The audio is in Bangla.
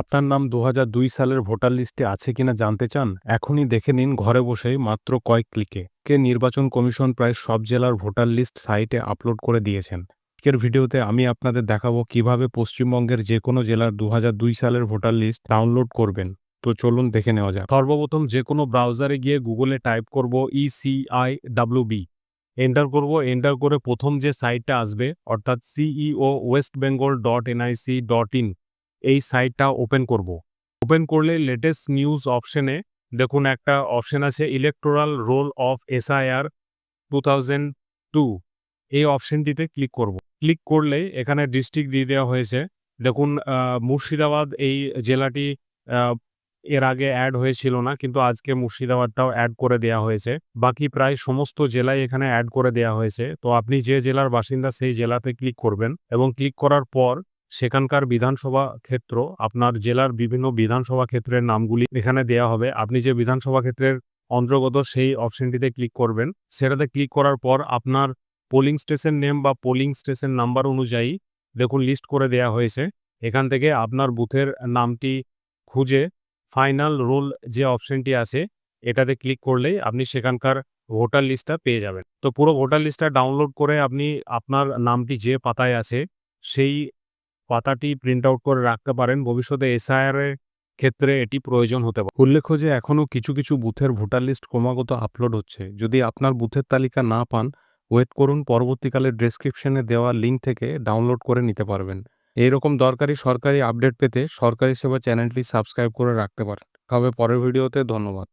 আপনার নাম দু হাজার দুই সালের ভোটার লিস্টে আছে কিনা জানতে চান, এখনই দেখে নিন ঘরে বসেই মাত্র কয়েক ক্লিকে। কে নির্বাচন কমিশন প্রায় সব জেলার ভোটার লিস্ট সাইটে আপলোড করে দিয়েছেন। আজকের ভিডিওতে আমি আপনাদের দেখাবো কীভাবে পশ্চিমবঙ্গের যে কোনো জেলার দু হাজার দুই সালের ভোটার লিস্ট ডাউনলোড করবেন। তো চলুন দেখে নেওয়া যাক। সর্বপ্রথম যে কোনো ব্রাউজারে গিয়ে গুগলে টাইপ করব ইসিআই ডাব্লিউবি এন্টার করব এন্টার করে প্রথম যে সাইটটা আসবে, অর্থাৎ CEO West Bengal dot NIC dot in এই সাইটটা ওপেন করব। ওপেন করলে লেটেস্ট নিউজ অপশনে দেখুন একটা অপশন আছে electoral roll of SIR two thousand two এই অপশনটিতে ক্লিক করব। ক্লিক করলে এখানে ডিস্ট্রিক্ট দিয়ে দেওয়া হয়েছে। দেখুন মুর্শিদাবাদ এই জেলাটি এর আগে অ্যাড হয়েছিল না, কিন্তু আজকে মুর্শিদাবাদটাও অ্যাড করে দেওয়া হয়েছে। বাকি প্রায় সমস্ত জেলায় এখানে অ্যাড করে দেওয়া হয়েছে। তো আপনি যে জেলার বাসিন্দা সেই জেলাতে ক্লিক করবেন এবং ক্লিক করার পর সেখানকার বিধানসভা ক্ষেত্র, আপনার জেলার বিভিন্ন বিধানসভা ক্ষেত্রের নামগুলি এখানে দেওয়া হবে। আপনি যে বিধানসভা ক্ষেত্রের অন্তর্গত সেই অপশনটিতে ক্লিক করবেন। সেটাতে ক্লিক করার পর আপনার পোলিং স্টেশন নেম বা পোলিং স্টেশন নাম্বার অনুযায়ী দেখুন লিস্ট করে দেওয়া হয়েছে। এখান থেকে আপনার বুথের নামটি খুঁজে ফাইনাল রোল যে অপশনটি আছে, এটাতে ক্লিক করলেই আপনি সেখানকার ভোটার লিস্টটা পেয়ে যাবেন। তো পুরো ভোটার লিস্টটা ডাউনলোড করে আপনি আপনার নামটি যে পাতায় আছে, সেই পাতাটি প্রিন্ট আউট করে রাখতে পারেন। ভবিষ্যতে এসআইআর এর ক্ষেত্রে এটি প্রয়োজন হতে পারে। উল্লেখ্য যে, এখনও কিছু কিছু বুথের ভোটার লিস্ট ক্রমাগত আপলোড হচ্ছে। যদি আপনার বুথের তালিকা না পান ওয়েট করুন, পরবর্তীকালে ডেসক্রিপশনে দেওয়া লিঙ্ক থেকে ডাউনলোড করে নিতে পারবেন। এইরকম দরকারি সরকারি আপডেট পেতে সরকারি সেবা চ্যানেলটি সাবস্ক্রাইব করে রাখতে পারেন। হবে পরের ভিডিওতে ধন্যবাদ।